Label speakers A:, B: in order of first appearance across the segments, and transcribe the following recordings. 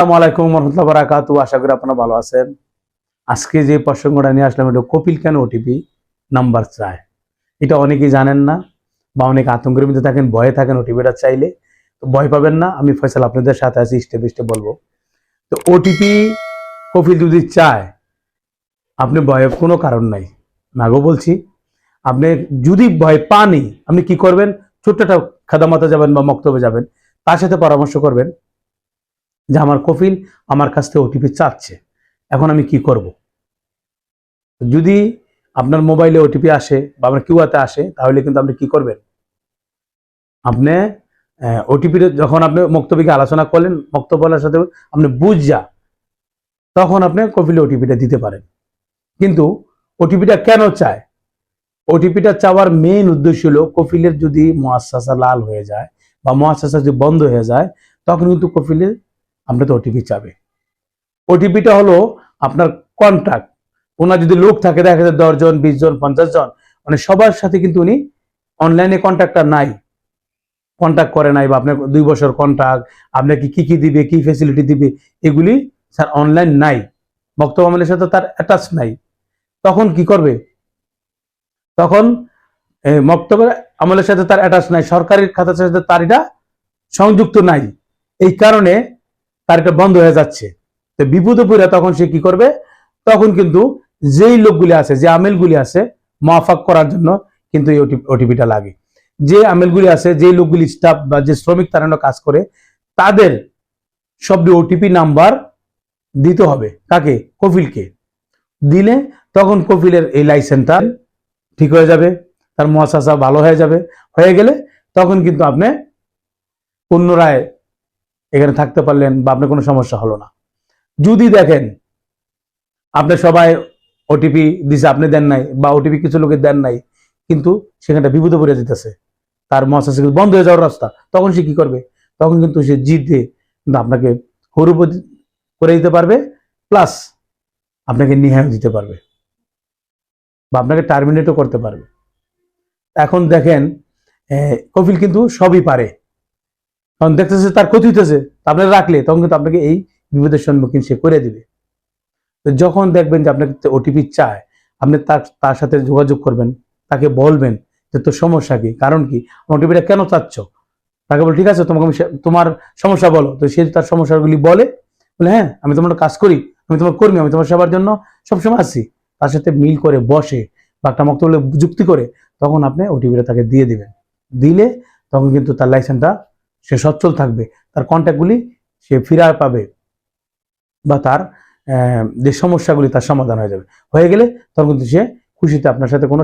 A: আসসালামু আলাইকুম রহমতুল্লাহ বারাকাতু আশা করি আপনারা ভালো আছেন। আজকে যে প্রসঙ্গটা নিয়ে আসলাম, এটা কপিল কেন ওটিপি নাম্বার চায় এটা অনেকেই জানেন না বা অনেক আতঙ্কের মধ্যে থাকেন, ভয়ে থাকেন ওটিপিটা চাইলে। তো ভয় পাবেন না, আমি ফয়সাল আপনাদের সাথে আছি স্টেপ স্টেপ বলব। তো ওটিপি কপিল যদি চায়, আপনি ভয়ের কোনো কারণ নাই। নাগো বলছি, আপনি যদি ভয় পানই, আপনি কি করবেন? ছোট্ট একটা খাদামাতে যাবেন বা মক্তবে যাবেন, তার সাথে পরামর্শ করবেন। যে আমার কপিল আমার কাছ থেকে ওটিপি চাচ্ছে। এখন আমি কি করব? যদি আপনার মোবাইলে ওটিপি আসে বা আপনার কিউআতে আসে, তাহলে কিন্তু আপনি কি করবেন? আপনি ওটিপি যখন আপনি মক্তবিকে আলোচনা করলেন মক্তবলার সাথে আপনি বুঝা, তখন আপনি কপিলে ওটিপিটা দিতে পারেন। কিন্তু ওটিপিটা কেন চায়? ওটিপিটা চাওয়ার মেইন উদ্দেশ্য হলো কপিলের যদি মহাশাসা লাল হয়ে যায় বা মহাশাসা যদি বন্ধ হয়ে যায়, তখন কিন্তু কপিলের আপনার তো ওটিপি চাবে। ওটিপিটা হলো আপনার কন্ট্যাক্ট ওনার যদি লোক থাকে, দেখা যায় দশজন বিশ জন পঞ্চাশ জন মানে সবার সাথে কিন্তু উনি অনলাইনে কন্ট্যাক্টটা নাই। কন্ট্যাক্ট করে নাই বা আপনার দুই বছর কন্ট্যাক্ট আপনাকে কি কি দিবে, কি ফেসিলিটি দিবে, এগুলি স্যার অনলাইন নাই। বক্তব্য আমলের সাথে তার অ্যাটাচ নাই। তখন কি করবে? তখন মক্তব্য আমলের সাথে তার অ্যাটাচ নাই। সরকারি খাতার সাথে তার এটা সংযুক্ত নাই। এই কারণে তার এটা বন্ধ হয়ে যাচ্ছে। তো বিপদে তখন সে কি করবে? তখন কিন্তু যেই লোকগুলি আছে, যে আমেলগুলি আছে মাফাক করার জন্য কিন্তু এই ওটিপিটা লাগে। যে আমেলগুলি আছে যে লোকগুলি স্টাফ বা যে শ্রমিক তারা কাজ করে, তাদের সবটি ওটিপি নাম্বার দিতে হবে। কাকে? কপিলকে দিলে তখন কপিলের এই লাইসেন্সটা ঠিক হয়ে যাবে, তার মহাশাসা ভালো হয়ে যাবে। হয়ে গেলে তখন কিন্তু আপনি পুনরায় এখানে থাকতে পারলেন বা আপনার কোনো সমস্যা হলো না। যদি দেখেন আপনি সবাই ওটিপি দিছে, আপনি দেন নাই বা ওটিপি কিছু লোকে দেন নাই, কিন্তু সেখানটা বিপদে পড়ে যেতেছে, তার মহাশাসা বন্ধ হয়ে যাওয়ার রাস্তা, তখন সে কি করবে? তখন কিন্তু সে জিতে আপনাকে হরুপ করে দিতে পারবে প্লাস আপনাকে নিহায় দিতে পারবে বা আপনাকে টার্মিনেটও করতে পারবে। এখন দেখেন কপিল কিন্তু সবই পারে। কারণ দেখতেছে তার ক্ষতি হইতেছে আপনার রাখলে, তখন কিন্তু আপনাকে এই বিপদের সম্মুখীন সে করে দিবে। তো যখন দেখবেন যে আপনাকে ওটিপি চায়, আপনি তার তার সাথে যোগাযোগ করবেন, তাকে বলবেন যে তোর সমস্যা কি? কারণ কি? ওটিপিটা কেন চাচ্ছ? তাকে বল, ঠিক আছে, তোমাকে আমি তোমার সমস্যা বলো। তো সে তার সমস্যাগুলি বলে বলে হ্যাঁ আমি তোমার কাজ করি, আমি তোমার কর্মী, আমি তোমার সেবার জন্য সবসময় আসছি তার সাথে মিল করে বসে বা একটা মক্তব্য যুক্তি করে, তখন আপনি ওটিপিটা তাকে দিয়ে দিবেন। দিলে তখন কিন্তু তার লাইসেন্সটা সে সচ্ছল থাকবে, তার কন্ট্যাক্টগুলি সে ফিরায় পাবে বা তার যে সমস্যাগুলি তার সমাধান হয়ে যাবে। হয়ে গেলে তখন কিন্তু সে খুশিতে আপনার সাথে কোনো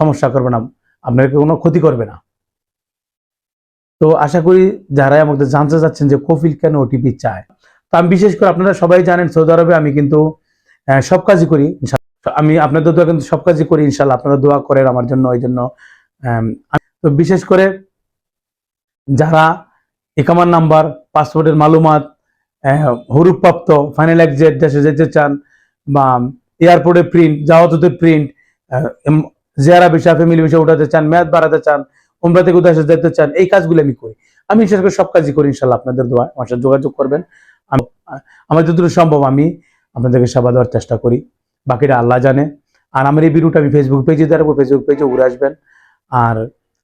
A: সমস্যা করবে না, আপনাকে কোনো ক্ষতি করবে না। তো আশা করি যারাই আমাদের জানতে চাচ্ছেন যে কফিল কেন ওটিপি চায়, তো আমি বিশেষ করে আপনারা সবাই জানেন, সৌদি আরবে আমি কিন্তু সব কাজই করি আমি আপনাদের দোয়া কিন্তু সব কাজই করি ইনশাল্লাহ আপনারা দোয়া করেন আমার জন্য, ওই জন্য তো বিশেষ করে যারা একামার নাম্বার পাসপোর্টের মালুমাত হরুপ্রাপ্ত ফাইনাল এক্সেট দেশে যেতে চান, বা এয়ারপোর্টে প্রিন্ট যাওয়াতে প্রিন্ট জেয়ারা বিষয় ফ্যামিলি বিষয় উঠাতে চান, মেয়াদ বাড়াতে চান, উমরা থেকে উদ্দেশ্যে যেতে চান, এই কাজগুলো আমি করি। আমি বিশেষ করে সব কাজই করি ইনশাল্লাহ আপনাদের দোয়া আমার সাথে যোগাযোগ করবেন। আমার যতটুকু সম্ভব আমি আপনাদেরকে সেবা দেওয়ার চেষ্টা করি। বাকিটা আল্লাহ জানে। আর আমার এই ভিডিওটা আমি ফেসবুক পেজে দেওয়ার ফেসবুক পেজে উড়ে আসবেন। আর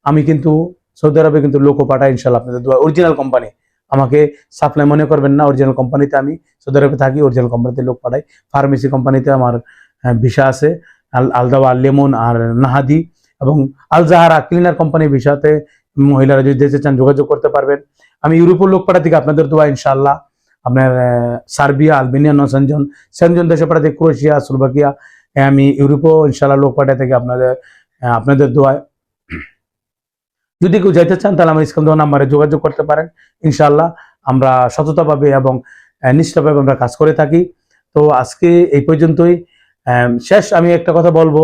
A: আমি কিন্তু সৌদি আরবে কিন্তু লোকও পাঠাই ইনশাল্লাহ আপনাদের দোয়া। অরিজিনাল কোম্পানি আমাকে সাপ্লাই মনে করবেন না অরিজিনাল কোম্পানিতে আমি সৌদি আরবে থাকি অরিজিনাল কোম্পানিতে লোক পাঠাই ফার্মেসি কোম্পানিতে আমার ভিসা আছে আলদাওয়া লেমন আর নাহাদি এবং আল জাহারা ক্লিনার কোম্পানির ভিসাতে মহিলারা যদি যেতে চান যোগাযোগ করতে পারবেন। আমি ইউরোপের লোক পাঠা থেকে আপনাদের দোয়া ইনশাল্লাহ আপনার সার্বিয়া, আলবেনিয়া, নসেনজন, সেনজন দেশে পাঠা থেকে ক্রোয়েশিয়া, স্লোভাকিয়া আমি ইউরোপও ইনশাল্লাহ লোক পাঠা থেকে আপনাদের আপনাদের দোয়ায় যদি কেউ যাইতে চান, তাহলে আমার স্ক্রিন দেওয়া নাম্বারে যোগাযোগ করতে পারেন। ইনশাল্লাহ আমরা সততাভাবে এবং নিষ্ঠাভাবে আমরা কাজ করে থাকি। তো আজকে এই পর্যন্তই। শেষ আমি একটা কথা বলব,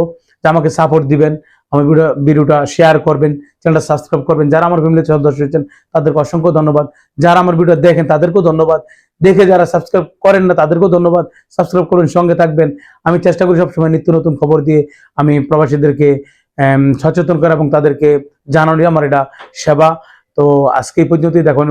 A: যে আমাকে সাপোর্ট দিবেন, আমার ভিডিও, ভিডিওটা শেয়ার করবেন চ্যানেলটা সাবস্ক্রাইব করবেন। যারা আমার ফ্যামিলির সদস্য হচ্ছেন তাদেরকে অসংখ্য ধন্যবাদ। যারা আমার ভিডিও দেখেন, তাদেরকেও ধন্যবাদ। দেখে যারা সাবস্ক্রাইব করেন না, তাদেরকেও ধন্যবাদ। সাবস্ক্রাইব করুন, সঙ্গে থাকবেন। আমি চেষ্টা করি সবসময় নিত্য নতুন খবর দিয়ে আমি প্রবাসীদেরকে সচেতন করা এবং তাদেরকে জানানোই আমার এটা সেবা। তো আজকে এই পর্যন্তই। দেখুন